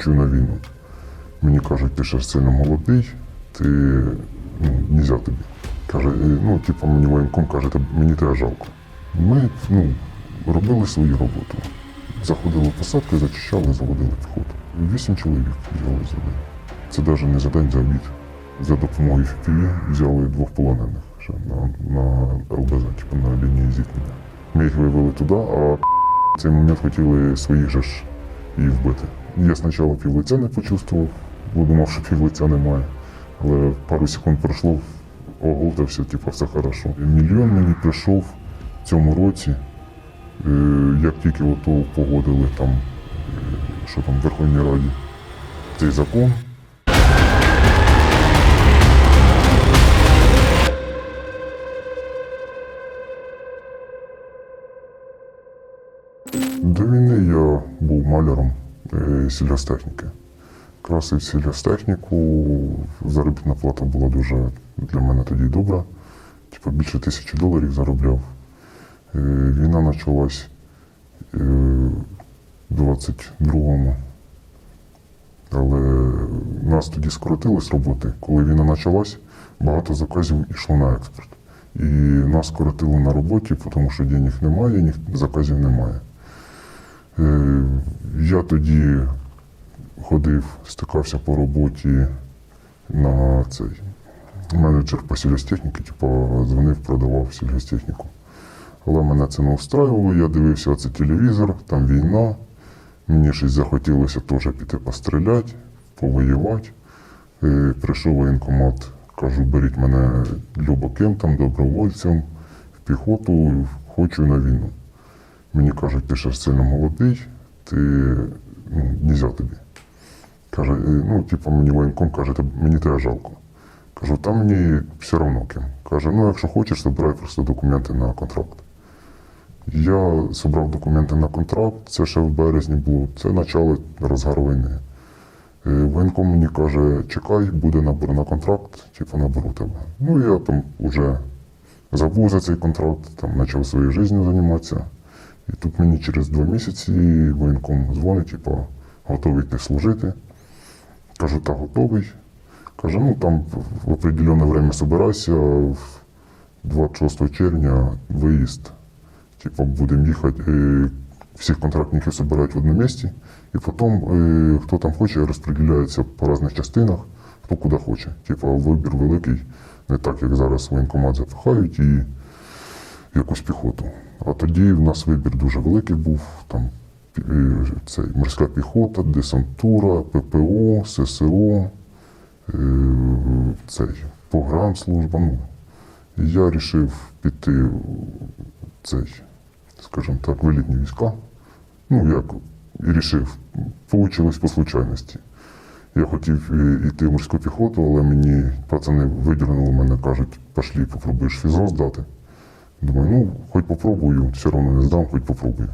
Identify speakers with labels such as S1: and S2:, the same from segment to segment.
S1: хочу на війну. Мені кажуть, ти ще сильно молодий, ти ну, нельзя тобі. Каже, «Е, ну, типу, мені воєнком каже, мені тебе жалко. Ми ну, робили свою роботу. Заходили в посадку, зачищали, заводили піхоту. Вісім чоловік взяли зробили. Це навіть не за день, за обід. За допомогою ФПІ взяли двох полонених ще на, на ЛБЗ, типу на лінії зіткнення. Ми їх вивели туди, а в цей момент хотіли своїх же ж і вбити. Я спочатку півлиця не почувствував, бо думав, що півлиця немає. Але пару секунд пройшло, оговтався, типу, все хорошо. Мільйон мені прийшов в цьому році, е, як тільки ото погодили там, е, що там в Верховній Раді цей закон. До війни я був маляром сільгостехніки. Красив сільгостехніку, заробітна плата була дуже для мене тоді добра. Типу більше тисячі доларів заробляв. Е, Війна почалась е, в 22-му. Але нас тоді скоротили з роботи. Коли війна почалась, багато заказів йшло на експорт. І нас скоротили на роботі, тому що денег немає, заказів немає. Е, Я тоді ходив, стикався по роботі на цей менеджер по сільгостехніці, типу, дзвонив, продавав сільгостехніку. Але мене це не устраювало, я дивився оце телевізор, там війна. Мені щось захотілося теж піти постріляти, повоювати. Е, Прийшов воєнкомат, кажу, беріть мене любаким, там, добровольцем, в піхоту, хочу на війну. Мені кажуть, ти ще сильно молодий, ти ну, нельзя тобі. Каже, «Е, ну, типу, мені воєнком каже, мені тебе жалко. Кажу, та мені все одно ким. Каже, ну якщо хочеш, забирай просто документи на контракт. Я зібрав документи на контракт, це ще в березні було, це почало розгар війни. Е, Воєнком мені каже, чекай, буде набор на контракт, типу наберу тебе. Ну я там вже забув за цей контракт, там почав своєю життю займатися. І тут мені через два місяці воєнком дзвонить, типу, готовий ти служити. Кажу, та готовий. Каже, ну там в определенне время собирайся, в 26 червня виїзд. Типу, будемо їхати, е, всіх контрактників збирають в одному місці, і потім, е, хто там хоче, розподіляється по різних частинах, хто куди хоче. Типу, вибір великий, не так, як зараз воєнкомат запихають і якусь піхоту. А тоді в нас вибір дуже великий був. Там е, цей, морська піхота, десантура, ППО, ССО, е, цей, погранслужба. Ну, я вирішив піти цей, скажімо так, в елітні війська. Ну, як і рішив, Получилось по случайності. Я хотів е, йти в морську піхоту, але мені пацани видірнули мене, кажуть, пошлі, попробуєш фізо здати. Думаю, ну, хоч попробую, все одно не здам, хоч попробую.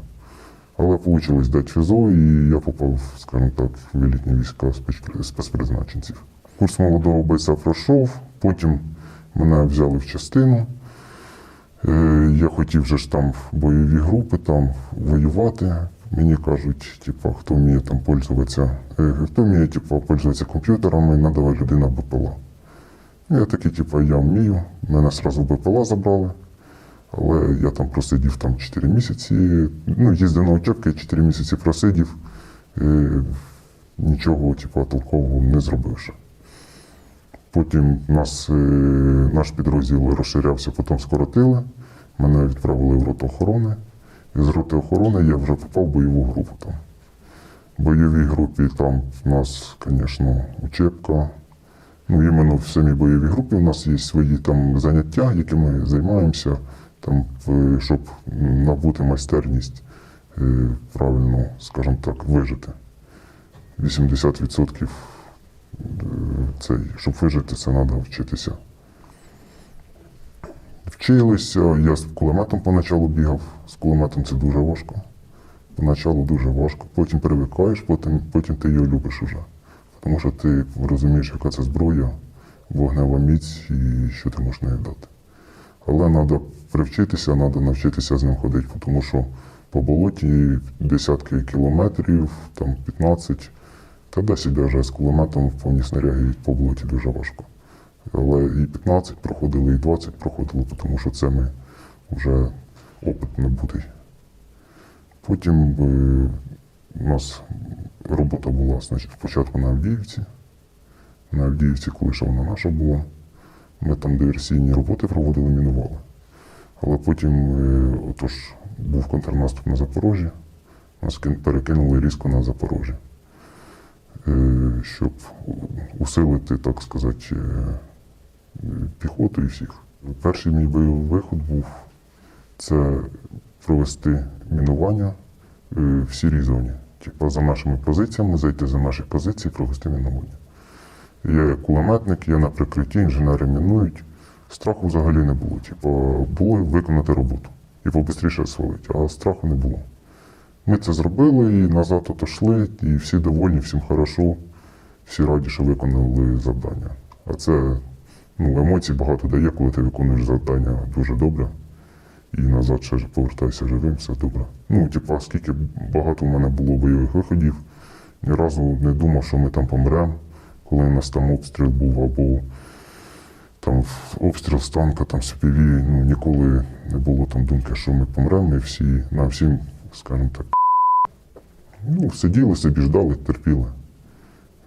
S1: Але вийшло здати фізо, і я попав, скажімо так, в елітні війська спецпризначенців. Курс молодого бойця пройшов, потім мене взяли в частину. Е, Я хотів же ж там в бойові групи там воювати. Мені кажуть, типу, хто вміє там пользуватися, е, хто вміє типу, пользуватися комп'ютерами, надава людина БПЛА. Я такий, типу, я вмію. Мене одразу БПЛА забрали. Але я там просидів там 4 місяці. Ну, їздив на учебки, 4 місяці просидів. Нічого, типу, толкового не зробивши. Потім нас, е, наш підрозділ розширявся, потім скоротили. Мене відправили в роту охорони. І з роти охорони я вже попав в бойову групу там. В бойовій групі там в нас, звісно, учебка. Ну, іменно в самій бойовій групі у нас є свої там заняття, якими займаємося, там, щоб набути майстерність, е, правильно, скажімо так, вижити. 80% е, цей, щоб вижити, це треба вчитися. Вчилися, я з кулеметом поначалу бігав. З кулеметом це дуже важко. Поначалу дуже важко. Потім привикаєш, потім, потім ти його любиш уже. Тому що ти розумієш, яка це зброя, вогнева міць і що ти можеш нею дати. Але треба привчитися, треба навчитися з ним ходити, тому що по болоті десятки кілометрів, там 15, Та де собі вже з кулеметом в повній снаряги по болоті дуже важко. Але і 15 проходили, і 20 проходили, тому що це ми вже опит набутий. Потім е, у нас робота була значить, спочатку на Авдіївці. На Авдіївці, коли ще вона наша була, ми там диверсійні роботи проводили, мінували. Але потім е, отож, був контрнаступ на Запорожжі, нас перекинули різко на Запорожжя, Е, щоб усилити, так сказати, е, піхоту і всіх. Перший мій бойовий виход був це провести мінування в сірій зоні. Типу за нашими позиціями, зайти за наші позиції, провести мінування. Я як кулеметник, я на прикритті, інженери мінують. Страху взагалі не було. Типу, було виконати роботу і побистріше свалити, а страху не було. Ми це зробили і назад отошли, і всі довольні, всім хорошо, всі раді, що виконали завдання. А це ну, емоцій багато дає, коли ти виконуєш завдання дуже добре. І назад ще ж повертайся живим, все добре. Ну, типа, скільки багато в мене було бойових виходів, ні разу не думав, що ми там помремо, коли у нас там обстріл був, або там обстріл з танка, там ПВ, ну ніколи не було там думки, що ми помремо, і всі, нам всім, скажімо так, ну, сиділи собі, ждали, терпіли,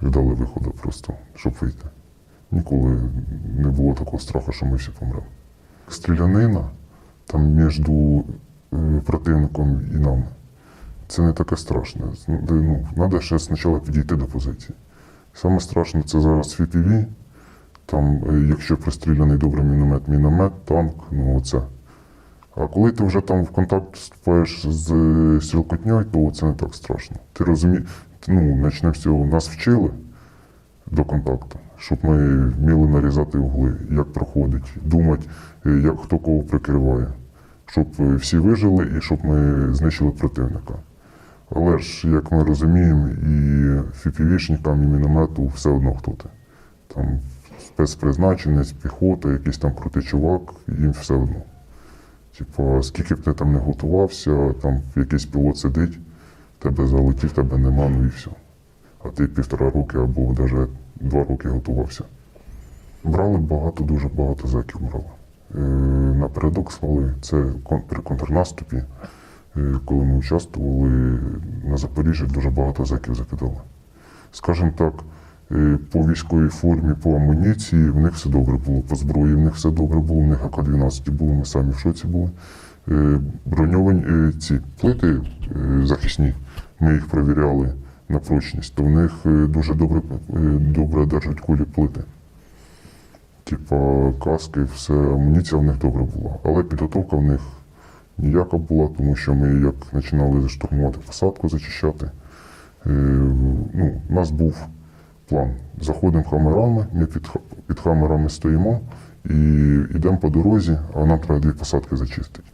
S1: ждали виходу просто, щоб вийти. Ніколи не було такого страху, що ми всі помремо. Стрілянина там між е, противником і нами. Це не таке страшне. Ну, треба ще спочатку підійти до позиції. Саме страшне це зараз FPV. Там, е, якщо пристріляний добре міномет, міномет, танк, ну оце. А коли ти вже там в контакт вступаєш з е, стрілкотньою, то це не так страшно. Ти розумієш, ну, почнемо з цього, нас вчили до контакту, щоб ми вміли нарізати угли, як проходить, думати, е, як хто кого прикриває, щоб всі вижили і щоб ми знищили противника. Але ж, як ми розуміємо, і фіпівішникам, і міномету все одно хто ти. Там спецпризначенець, піхота, якийсь там крутий чувак, їм все одно. Типа, скільки б ти там не готувався, там якийсь пілот сидить, тебе залетів, тебе нема, ну і все. А ти півтора роки або навіть два роки готувався. Брали багато, дуже багато зеків брали. Е, напередок слали, це при контрнаступі, е, коли ми участвували на Запоріжжі, дуже багато зеків закидали. Скажімо так, по військовій формі, по амуніції, в них все добре було, по зброї в них все добре було, в них АК-12 було, ми самі в шоці були. Е, Броньовані е, ці плити е, захисні, ми їх перевіряли на прочність, то в них дуже добре, добре держать кулі плити. Типа каски, все, амуніція в них добре була. Але підготовка в них ніяка була, тому що ми як починали штурмувати посадку, зачищати. Ну, у нас був план. Заходимо хамерами, ми під, під хамерами стоїмо і йдемо по дорозі, а нам треба дві посадки зачистити.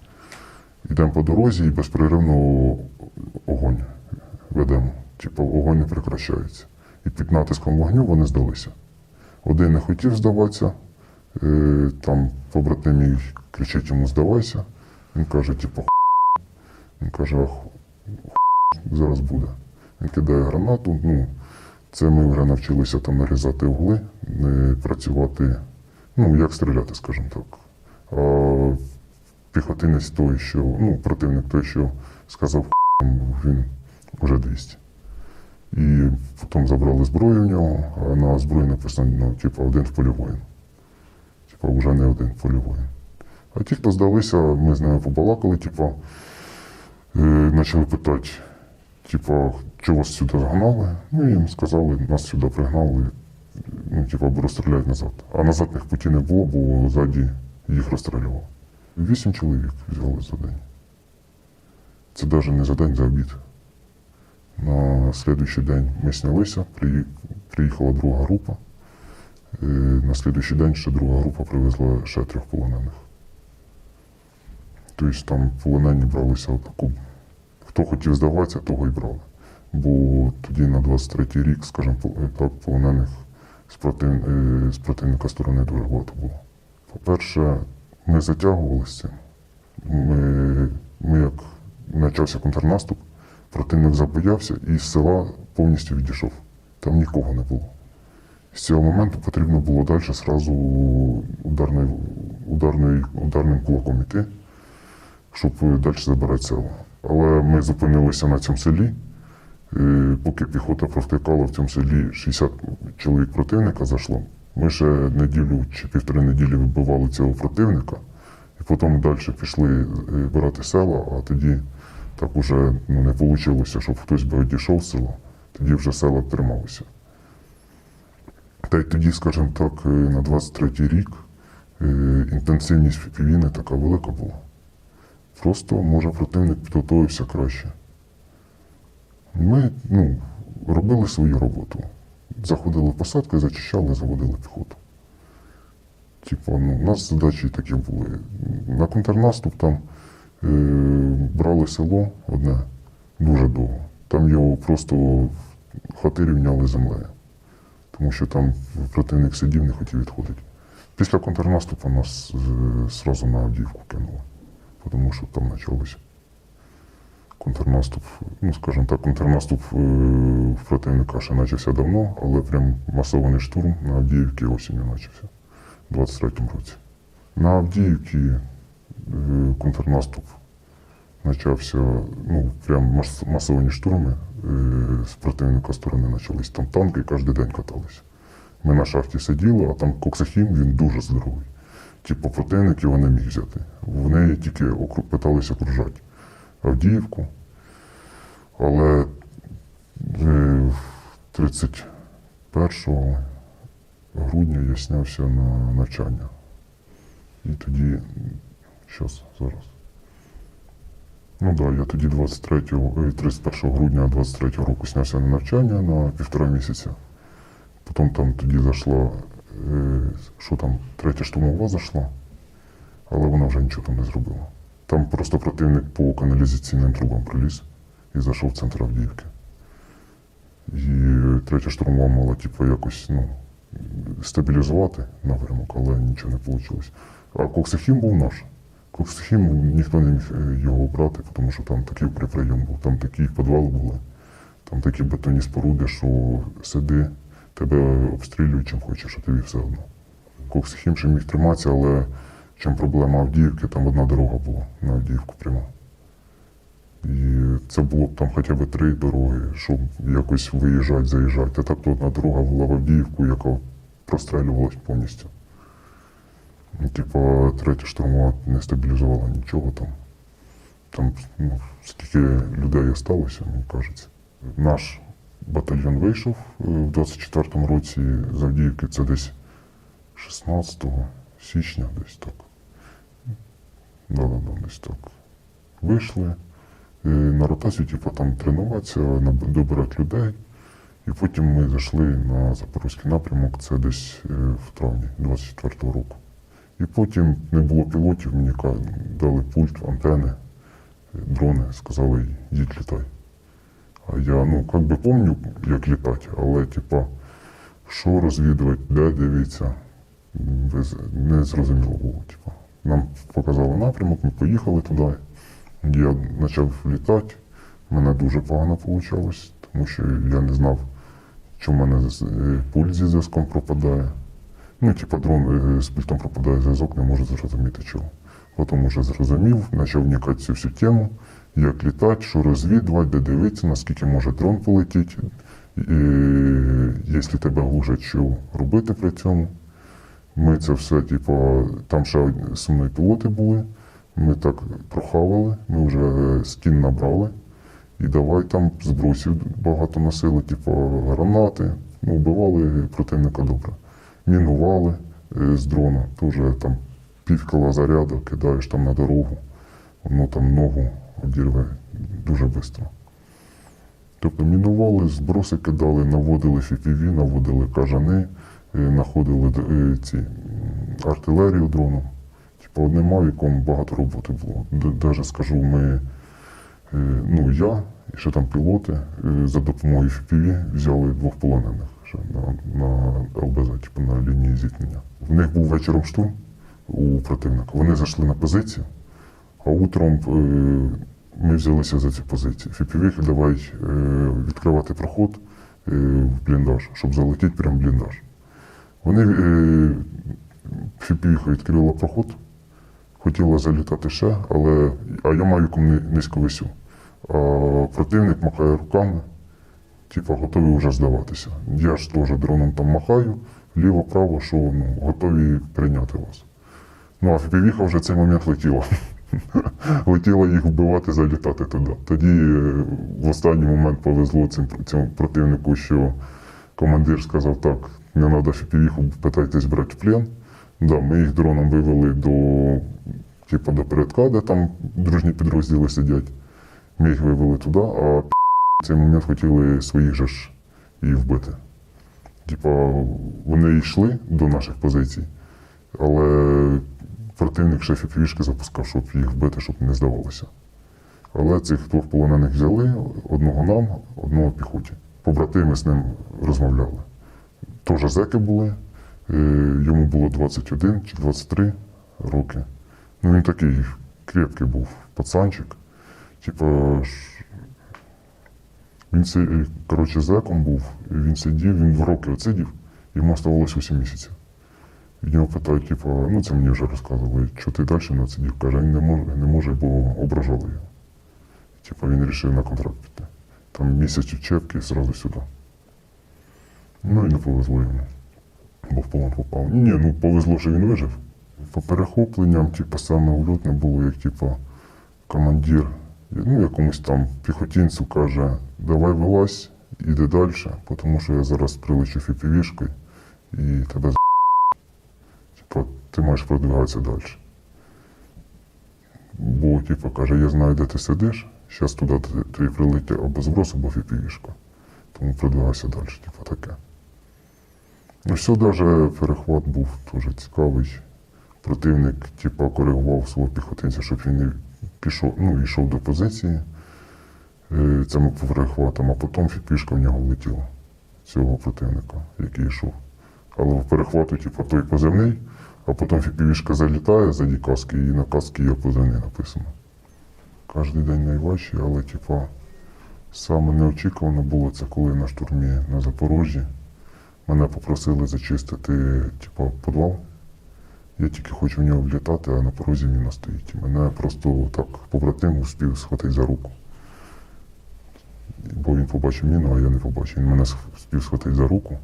S1: Йдемо по дорозі і безперервно огонь ведемо. Типу, огонь не прекращається. І під натиском вогню вони здалися. Один не хотів здаватися, е, там побратим кричить йому здавайся. Він каже, типу, він каже, ах, зараз буде. Він кидає гранату. Ну, це ми вже навчилися там нарізати угли, працювати, ну, як стріляти, скажімо так. А піхотинець той, що, ну, противник той, що сказав, він вже 200. І потім забрали зброю в нього, а на зброї написано, ну, типу, один в полі воїн. Типу, вже не один в полі воїн. А ті, хто здалися, ми з нею побалакали, типу, е, почали питати, типу, чого вас сюди загнали? Ну, їм сказали, нас сюди пригнали, ну, або розстріляють назад. А назад них путі не було, бо ззаді їх розстрілював. Вісім чоловік взяли за день. Це навіть не за день, за обід. На слідуючий день ми снялися, приїхала друга група. Е, На слідуючий день ще друга група привезла ще трьох полонених. Тобто там полонені бралися отаку. Хто хотів здаватися, того і брали. Бо тоді на 23-й рік, скажімо е, так, полонених з, против... е, з противника сторони дуже багато було. По-перше, ми затягували з цим. Ми, ми як почався контрнаступ, противник забоявся і з села повністю відійшов. Там нікого не було. З цього моменту потрібно було далі зразу ударною, ударною, ударним кулаком іти, щоб далі забирати село. Але ми зупинилися на цьому селі. Е, Поки піхота провтикала в цьому селі 60 чоловік противника зайшло. Ми ще неділю чи півтори неділі вибивали цього противника, і потім далі пішли е, брати села, а тоді так уже ну, не вийшло, щоб хтось би одійшов з села, тоді вже села трималися. Та й тоді, скажімо так, е, на 23-й рік е, інтенсивність не така велика була. Просто, може, противник підготовився краще. Ми ну, робили свою роботу. Заходили в посадки, зачищали, заводили піхоту. Типу, ну, у нас задачі такі були. На контрнаступ там е, брали село одне дуже довго. Там його просто хати рівняли землею. Тому що там противник сидів, не хотів відходити. Після контрнаступу нас е, зразу на Авдіївку кинули, тому що там почалося контрнаступ. Ну, скажімо так, контрнаступ е, в противника ще почався давно, але прям масований штурм на Авдіївці осінню почався у 23-му році. На Авдіївці е, контрнаступ почався, ну, прям масовані штурми е, з противника сторони почались. Там танки кожен день каталися. Ми на шахті сиділи, а там Коксахім, він дуже здоровий. Типу, противник його не міг взяти. Вони тільки окру- питалися окружати Авдіївку. Але е, 31 грудня я снявся на навчання. І тоді, щас, зараз. Ну так, да, я тоді 23, е, 31 грудня 23 року снявся на навчання на півтора місяця. Потім там тоді зайшла, е, що там, третя штурмова зайшла, але вона вже нічого там не зробила. Там просто противник по каналізаційним трубам приліз і зайшов в центр Авдіївки. І третя штурмова мала, типу, якось ну, стабілізувати напрямок, але нічого не вийшло. А Коксахім був наш. Коксахім ніхто не міг е, його брати, тому що там такий приприйом був, там такі підвали були, там такі бетонні споруди, що сиди, тебе обстрілюють чим хочеш, а тобі все одно. Коксахім ще міг триматися, але чим проблема Авдіївки, там одна дорога була на Авдіївку прямо. І це було б там хоча б три дороги, щоб якось виїжджати, заїжджати. А так то одна дорога була в Авдіївку, яка прострелювалась повністю. Ну, Типа, третя штурмова не стабілізувала нічого там. Там ну, скільки людей осталося, мені кажеться. Наш батальйон вийшов е, в 24-му році з Авдіївки, це десь 16 січня, десь так. Да-да-да, десь так. Вийшли е, на ротацію, типу, там тренуватися, добирати людей. І потім ми зайшли на Запорозький напрямок, це десь е, в травні 24-го року. І потім не було пілотів, мені дали пульт, антени, дрони, сказали, їдь літай. А я, ну, як би пам'ятаю, як літати, але, типа, що розвідувати, де дивитися, м, без- не зрозуміло було. Типа. Нам показали напрямок, ми поїхали туди. Я почав літати, мене дуже погано вийшло, тому що я не знав, що в мене е, пульт зі зв'язком пропадає. Ну, типа дрон е, з пультом пропадає зв'язок, не можу зрозуміти чого. Потім вже зрозумів, почав вникати цю всю тему, як літати, що розвідувати, де дивитися, наскільки може дрон полетіти, якщо тебе глушать, що робити при цьому. Ми це все, типу, там ще зі мною пілоти були. Ми так прохавали, ми вже скін набрали. І давай там збросів багато носили, типу гранати. Ну, вбивали противника добре. Мінували е, з дрона, теж там пів кіла заряду кидаєш там на дорогу, воно там ногу одірве дуже швидко. Тобто мінували, зброси кидали, наводили FPV, наводили кажани, е, знаходили е, ці артилерію дроном. Типу, одним мавіком багато роботи було. Навіть скажу, ми, е, ну я і ще там пілоти е, за допомогою FPV взяли двох полонених ще на, на ЛБЗ, типу на лінії зіткнення. В них був вечором штурм у противника. Вони зайшли на позицію, а утром е, ми взялися за цю позицію. FPV давай е, відкривати проход, е, в бліндаж, щоб залетіти прямо в бліндаж. Вони е, фіпіха відкрила проход, хотіла залітати ще, але а я ни- низько висю. А противник махає руками, типу, готові вже здаватися. Я ж теж дроном там махаю, ліво-право, що ну, готові прийняти вас. Ну, а фіпівіха вже цей момент летіла. Летіла їх вбивати, залітати туди. Тоді е, в останній момент повезло цим, цьому противнику, що командир сказав так, не треба фіпівіху, питайтесь брати в плен. Да, ми їх дроном вивели до, типу, до передка, де там дружні підрозділи сидять. Ми їх вивели туди, а в цей момент хотіли своїх же ж і вбити. Типа, вони йшли до наших позицій, але противник ще фіпівішки запускав, щоб їх вбити, щоб не здавалося. Але цих двох полонених взяли, одного нам, одного піхоті. Побратими з ним розмовляли. Теж зеки були, е, йому було 21 чи 23 роки. Ну він такий крепкий був пацанчик. Типа, він коротше, зеком був, він сидів, він два роки отсидів, йому оставалося 8 місяців. І нього питають, типу, ну це мені вже розказували, що ти далі не отсидів? Каже, він не може, не може, бо ображали його. Типу він вирішив на контракт піти. Там місяць учебки і зразу сюди. Ну і не повезло йому. Бо в полон попав. Ні, ну повезло, що він вижив. По перехопленням, типу, саме ульотне було, як типу, командир, ну, якомусь там піхотінцю каже, давай вилазь, іди далі, тому що я зараз прилечу фіпівішкою і тебе з***. Ти маєш продвигатися далі. Бо, типу, каже, я знаю, де ти сидиш, зараз туди ти, прилетить або зброс, або фіпівішка. Тому продвигайся далі, типу таке. Ну, все, навіть перехват був дуже цікавий. Противник, типу, коригував свого піхотинця, щоб він не пішов, ну, йшов до позиції е, цими перехватом, а потім фіпішка в нього влетіла цього противника, який йшов. Але в перехвату, типу, той позивний, а потім фіпішка залітає за каски, і на каски є позивний написано. Кожен день найважчий, але типу, саме неочікувано було це, коли на штурмі на Запорожжі мене попросили зачистити, типу, підвал. Я тільки хочу в нього влітати, а на порозі міна стоїть. Мене просто так побратим успів схватити за руку. Бо він побачив міну, а я не побачив. Він мене сх- успів схватити за руку.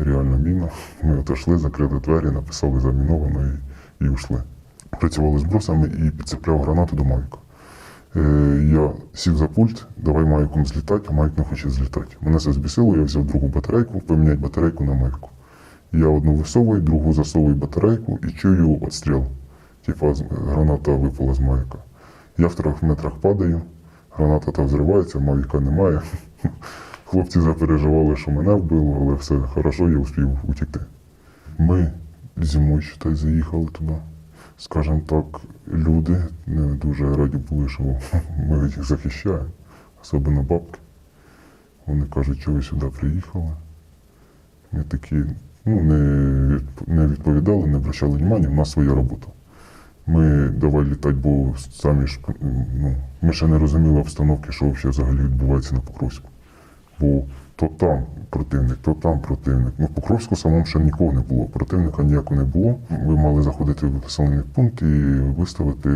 S1: Реально міна. Ми отошли, закрили двері, написали заміновано і, і ушли. Працювали з брусами і підцепляв гранату до Мавіка. Е, я сів за пульт, давай Мавіком злітати, а Мавік не хоче злітати. Мене це збісило, я взяв другу батарейку, поміняти батарейку на Мавіку. Я одну висовую, другу засовую батарейку і чую отстріл. Типа граната випала з Мавіка. Я в трьох метрах падаю, граната та взривається, Мавіка немає. Хлопці запереживали, що мене вбило, але все хорошо, я успів утікти. Ми зимою считай, заїхали туди. Скажімо так, люди не дуже раді були, що ми їх захищаємо, особливо бабки. Вони кажуть, що ви сюди приїхали. Ми такі ну, не, відповідали, не обращали уваги, у нас своя робота. Ми давай літати, бо самі ж ну, ми ще не розуміли обстановки, що взагалі відбувається на Покровську. Бо то там противник, то там противник. Ну, в Покровську самому ще нікого не було. Противника ніякого не було. Ми мали заходити в населений пункт і виставити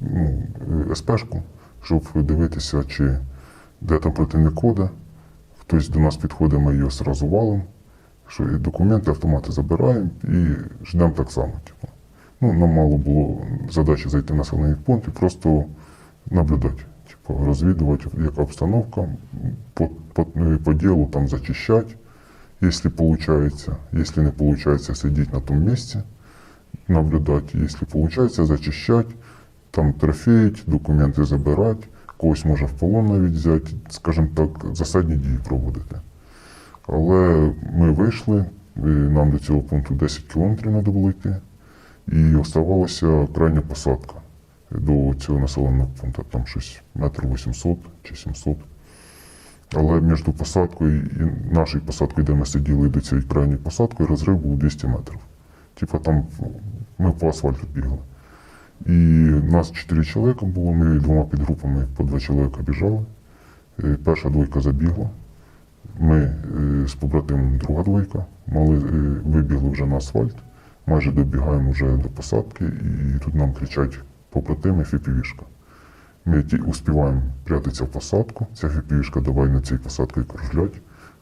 S1: ну, СПшку, щоб дивитися, чи де там противник ходить. Хтось до нас підходить, ми його одразу валимо, що і документи, автомати забираємо і ждемо так само. Типу. Ну, нам мало було задачі зайти в населений пункт і просто наблюдати, розвідувати, яка обстановка, по, по, по ділу там зачищати, якщо виходить. Якщо не виходить, сидіти на тому місці, наблюдати. Якщо виходить, зачищати, там трофеїть, документи забирати, когось може в полон навіть взяти, скажімо так, засадні дії проводити. Але ми вийшли, і нам до цього пункту 10 кілометрів треба було йти, і оставалася крайня посадка до цього населеного пункту, там щось метр 800 чи 700. Але між посадкою і нашою посадкою, де ми сиділи, до цієї крайньої посадки, розрив був 200 метрів. Типа там ми по асфальту бігли. І нас чотири чоловіка було, ми двома підгрупами по два чоловіка біжали. Е, Перша двойка забігла, Ми е, з побратимом друга двойка мали, е, вибігли вже на асфальт, майже добігаємо вже до посадки, і тут нам кричать побратими фіпівішка. Ми ті успіваємо прятатися в посадку. Ця фіпівішка давай на цій посадці кружлять.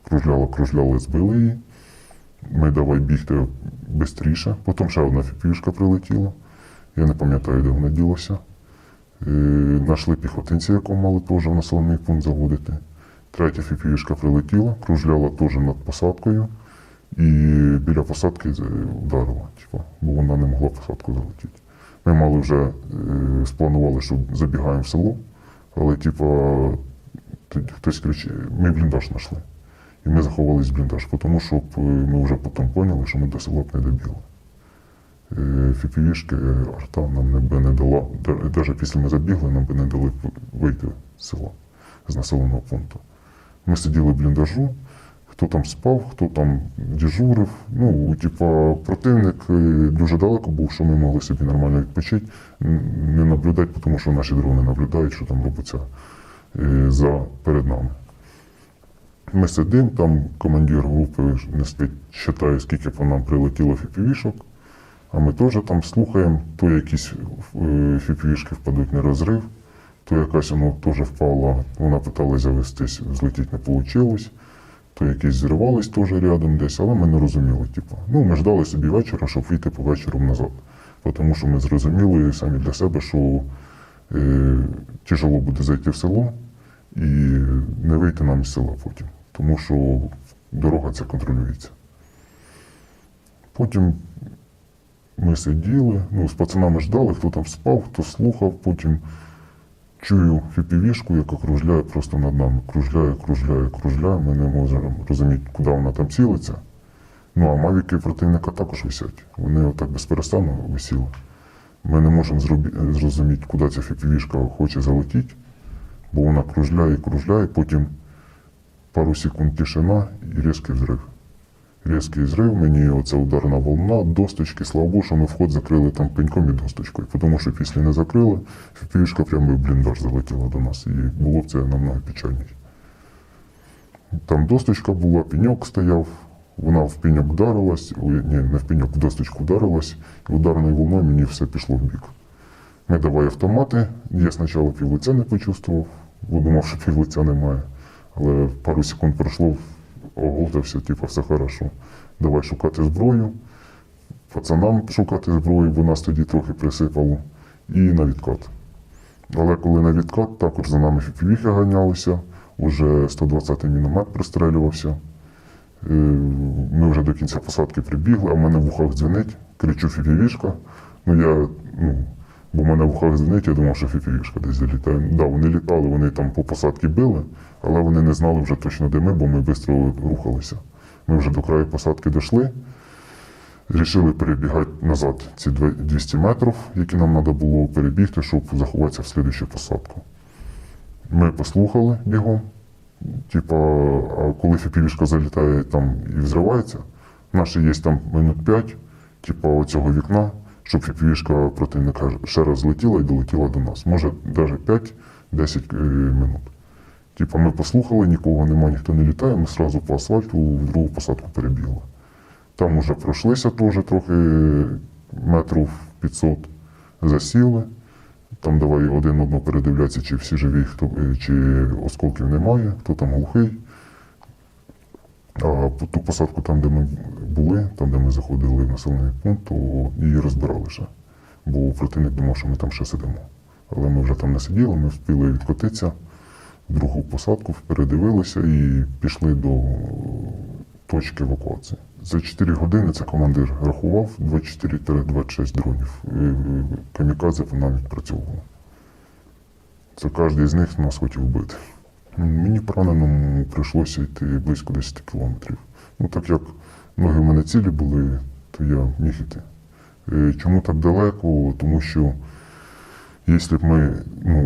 S1: Кружляла, кружляла, збили її. Ми давай бігти швидше. Потім ще одна фіпівішка прилетіла. Я не пам'ятаю, де вона ділася. Е, Нашли піхотинця, якого мали теж в населений пункт заводити. Третя фіпівішка прилетіла, кружляла теж над посадкою і біля посадки вдарила, типу, бо вона не могла посадку залетіти. Ми мали вже е, спланували, що забігаємо в село, але типу, хтось кричить, ми бліндаж знайшли. І ми заховались в бліндаж, тому що е, ми вже потім поняли, що ми до села б не добігли. Е, Фіпівішки арта нам би не дала, навіть після ми забігли, нам би не дали вийти з села, з населеного пункту. Ми сиділи в бліндажу, хто там спав, хто там дежурив. Ну, типа, противник е, дуже далеко був, що ми могли собі нормально відпочити, не наблюдати, тому що наші дрони наблюдають, що там робиться е, за перед нами. Ми сидимо, там командир групи не спить, читає, скільки по нам прилетіло фіпівішок, а ми теж там слухаємо, то якісь е, фіпівішки впадуть на розрив, то якась воно теж впала, вона питалася завестись, злетіти не вийшло, то якісь зривались теж рядом десь, але ми не розуміли. Типу. Ну, ми ждали собі вечора, щоб вийти по вечором назад. Тому що ми зрозуміли самі для себе, що е, тяжело буде зайти в село і не вийти нам із села потім, тому що дорога ця контролюється. Потім ми сиділи, ну, з пацанами ждали, хто там спав, хто слухав, потім чую фіпівішку, яка кружляє просто над нами. Кружляє, кружляє, кружляє. Ми не можемо розуміти, куди вона там цілиться. Ну, а мавіки противника також висять. Вони отак безперестанно висіли. Ми не можемо зрозуміти, куди ця фіпівішка хоче залетіти, бо вона кружляє, кружляє, потім пару секунд тишина і різкий взрив. Різкий зрив, мені оця ударна волна, досточки, слава Богу, що ми вход закрили там пеньком і досточкою, тому що після не закрили, фіпівішка прямо в бліндаж залетіла до нас, і було б це намного печальніше. Там досточка була, пеньок стояв, вона в пеньок вдарилась, ой, ні, не в пеньок, в досточку вдарилась, і ударною волною мені все пішло в бік. Ми давай автомати. Я спочатку півлиця не почувствував, бо що півлиця немає. Але пару секунд пройшло, оговтався, типу, все хорошо. Давай шукати зброю. Пацанам шукати зброю, бо нас тоді трохи присипало. І на відкат. Але коли на відкат, також за нами фіпівіхи ганялися, уже 120-й міномет пристрелювався. Е, Ми вже до кінця посадки прибігли, а в мене в ухах дзвенить, кричу фіпівішка. Ну я, ну, бо в мене в ухах дзвенить, я думав, що фіпівішка десь залітає. Да, вони літали, вони там по посадці били, але вони не знали вже точно, де ми, бо ми швидко рухалися. Ми вже до краю посадки дійшли. Рішили перебігати назад ці 200 метрів, які нам треба було перебігти, щоб заховатися в слідчу посадку. Ми послухали бігом. Типа, а коли фіпівішка залітає там і взривається, наші є там минут 5, типа оцього вікна, щоб фіпівішка противника ще раз злетіла і долетіла до нас. Може, навіть 5-10 е, минут. Типа, ми послухали, нікого немає, ніхто не літає, ми одразу по асфальту в другу посадку перебігли. Там уже пройшлися теж трохи метрів 500, засіли. Там давай один одного передивлятися, чи всі живі, хто, е, чи осколків немає, хто там глухий. А ту посадку, там, де ми були, там, де ми заходили в населений пункт, то її розбирали ще. Бо противник думав, що ми там ще сидимо. Але ми вже там не сиділи, ми встигли відкотитися другу посадку, передивилися і пішли до точки евакуації. За 4 години це командир рахував 24-26 дронів. Е, Камікадзе нам відпрацьовував. Це кожен з них нас хотів вбити. Мені пораненому прийшлося йти близько 10 кілометрів. Ну, так як ноги в мене цілі були, то я міг іти. Е, Чому так далеко? Тому що якщо б ми ну,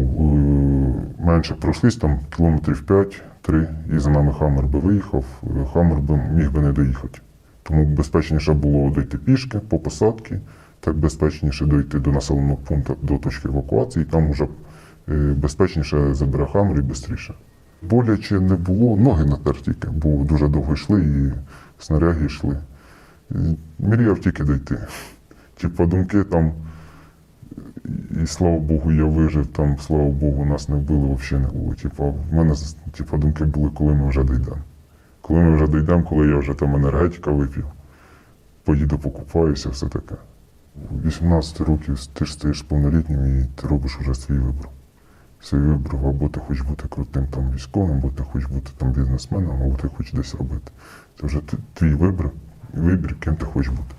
S1: е, менше пройшлись, там кілометрів 5-3, і за нами Хаммер би виїхав, е, Хаммер би міг би не доїхати. Тому безпечніше було дойти пішки по посадці, так безпечніше дойти до населеного пункту, до точки евакуації, там вже е, безпечніше забере Хаммер і швидше. Боляче не було, ноги натер тільки, бо дуже довго йшли і снаряги йшли. І Мріяв тільки дойти. Типа думки там, і слава Богу, я вижив, там, слава Богу, нас не вбили, взагалі не було. Типа, в мене типа, думки були, коли ми вже дійдемо. Коли ми вже дійдемо, коли я вже там енергетика вип'ю, поїду покупаюся, все таке. У 18 років ти ж стаєш повнолітнім і ти робиш вже свій вибір. Свій вибір, або ти хочеш бути крутим там військовим, або ти хочеш бути там бізнесменом, або ти хочеш десь робити. Це вже твій вибір, вибір, ким ти хочеш бути.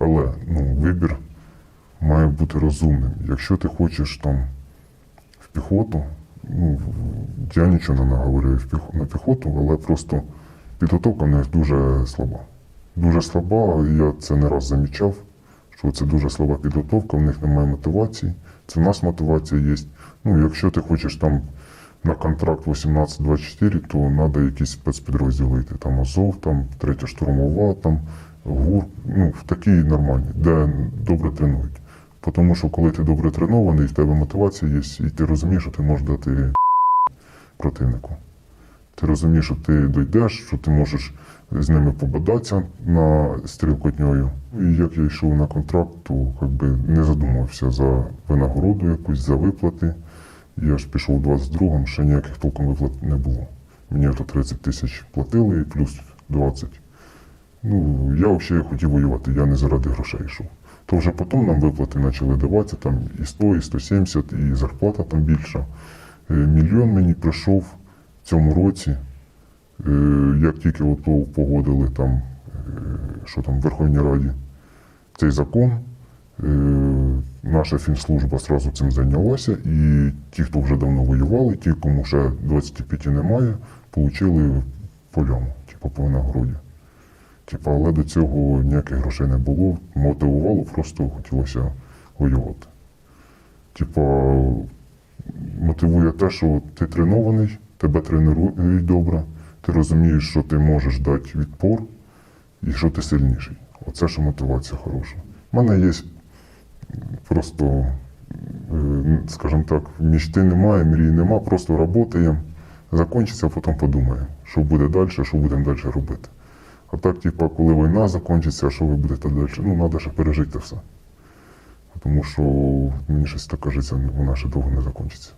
S1: Але ну, вибір має бути розумним. Якщо ти хочеш там в піхоту, ну, я нічого не наговорюю на піхоту, але просто підготовка в них дуже слаба. Дуже слаба, я це не раз замічав, що це дуже слаба підготовка, в них немає мотивації. Це в нас мотивація є. Ну, якщо ти хочеш там на контракт 18-24, то треба якісь спецпідрозділи йти. Там Азов, там третя штурмова, там ГУР, ну, в такі нормальні, де добре тренують. Тому що коли ти добре тренований, в тебе мотивація є, і ти розумієш, що ти можеш дати противнику. Ти розумієш, що ти дійдеш, що ти можеш з ними побадатися на стрілкотньою. І як я йшов на контракт, то якби не задумався за винагороду якусь, за виплати. Я ж пішов у 22-му, ще ніяких толком виплат не було. Мені то 30 тисяч платили плюс 20. Ну, я взагалі хотів воювати, я не заради грошей йшов. То вже потім нам виплати почали даватися, там і 100, і 170, і зарплата там більша. Е, Мільйон мені прийшов в цьому році, Е, як тільки от по- погодили там, е, що там в Верховній Раді цей закон, наша фінслужба одразу цим зайнялася, і ті, хто вже давно воювали, ті, кому ще 25 немає, отримали по льому, типу по винагороді. Типу, але до цього ніяких грошей не було, мотивувало, просто хотілося воювати. Типа, мотивує те, що ти тренований, тебе тренують добре, ти розумієш, що ти можеш дати відпор і що ти сильніший. Оце що мотивація хороша. У мене є просто, е, скажімо так, мічти немає, мрії немає, просто працюємо, закінчиться, а потім подумаємо, що буде далі, що будемо далі робити. А так, типа, коли війна закінчиться, що ви будете далі? Ну, треба ще пережити все. Тому що мені щось так кажеться, вона ще довго не закінчиться.